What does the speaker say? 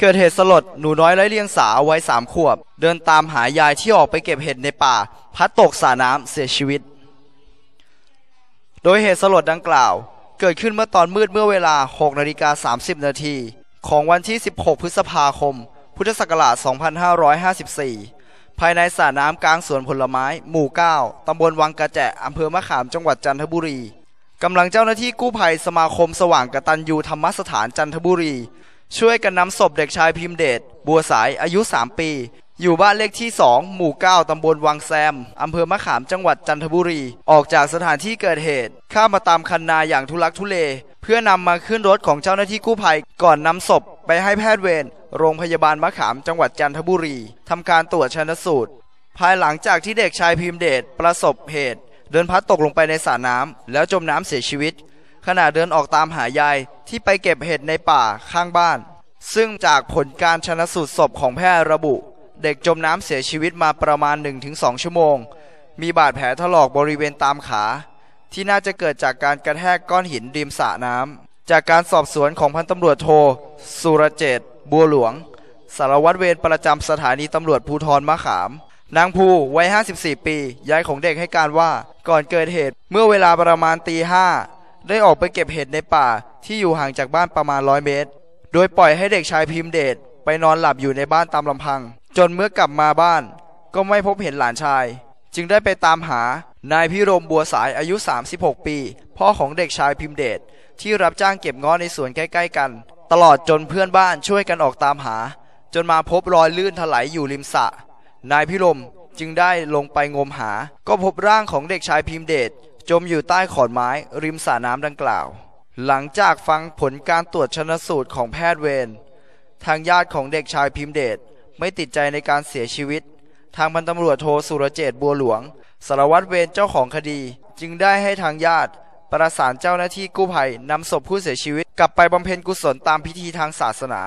เกิดเหตุสลดหนูน้อยไร้เลียงสาวัยสามขวบ เดินตามหายายที่ออกไปเก็บเห็ดในป่า พัดตกสระน้ำเสียชีวิต โดยเหตุสลดดังกล่าว เกิดขึ้นเมื่อตอนมืดเมื่อเวลา6นาฬิกา30 นาทีของวันที่ 16 พฤษภาคม พุทธศักราช 2554 ภายในสระน้ำกลางสวนผลไม้ หมู่ 9 ตำบลวังกระแจอำเภอมะขามจังหวัดจันทบุรีกำลังเจ้าหน้าที่กู้ภัยสมาคมสว่างกตัญญูธรรมสถานจันทบุรี ช่วยกันนำศพเด็กชายพิมพ์เดชบัวสายอายุ 3 ปี อยู่บ้านเลขที่ 2 หมู่ 9 ตำบลวังแซม อำเภอมะขามจังหวัดจันทบุรี ออกจากสถานที่เกิดเหตุ ข้ามาตามคันนาอย่างทุลักทุเล เพื่อนำมาขึ้นรถของเจ้าหน้าที่กู้ภัย ก่อนนำศพไปให้แพทย์เวรโรงพยาบาลมะขามจังหวัดจันทบุรีทำการตรวจชันสูตร ภายหลังจากที่เด็กชายพิมพ์เดชประสบเหตุ เดินพัดตกลงไปในสระน้ำแล้วจมน้ำเสียชีวิต ขณะเดินออกตามหายายที่ไปเก็บเห็ดในป่าข้างบ้าน ซึ่งจากผลการชนะสูตรศพของแพทย์ระบุ เด็กจมน้ำเสียชีวิตมาประมาณ 1-2 ชั่วโมง มีบาดแผลถลอกบริเวณตามขา ที่น่าจะเกิดจากการกระแทกก้อนหินริมสระน้ำจากการสอบสวนของพันตำรวจโท สุรเจต์บัวหลวง สารวัตรเวรประจำสถานีตำรวจภูธรมะขาม นางภูวัย 54 ปี ยายของเด็กให้การว่าก่อนเกิดเหตุเมื่อเวลาประมาณตีห้า ได้ออกไปเก็บเห็ดในป่าที่อยู่ห่างจากบ้านประมาณร้อยเมตร โดยปล่อยให้เด็กชายพิมพ์เดชไปนอนหลับอยู่ในบ้านตามลำพัง จนเมื่อกลับมาบ้าน ก็ไม่พบเห็นหลานชาย จึงได้ไปตามหานายพิรมบัวสายอายุ 36 ปี พ่อของเด็กชายพิมพ์เดชที่รับจ้างเก็บง้อในสวนใกล้ ๆ กัน ตลอดจนเพื่อนบ้านช่วยกันออกตามหา จนมาพบรอยลื่นถลายอยู่ริมสระนายพิรมจึงได้ลงไปงมหา ก็พบร่างของเด็กชายพิมพ์เดช จมอยู่ใต้ขอนไม้ริมสระน้ำดังกล่าว หลังจากฟังผลการตรวจชนสูตรของแพทย์เวรทางญาติของเด็กชายพิมพ์เดชไม่ติดใจในการเสียชีวิต ทางพันตำรวจโทสุรเจตบัวหลวง สารวัตรเวรเจ้าของคดี จึงได้ให้ทางญาติ ประสานเจ้าหน้าที่กู้ภัยนำศพผู้เสียชีวิต กลับไปบำเพ็ญกุศลตามพิธีทางศาสนา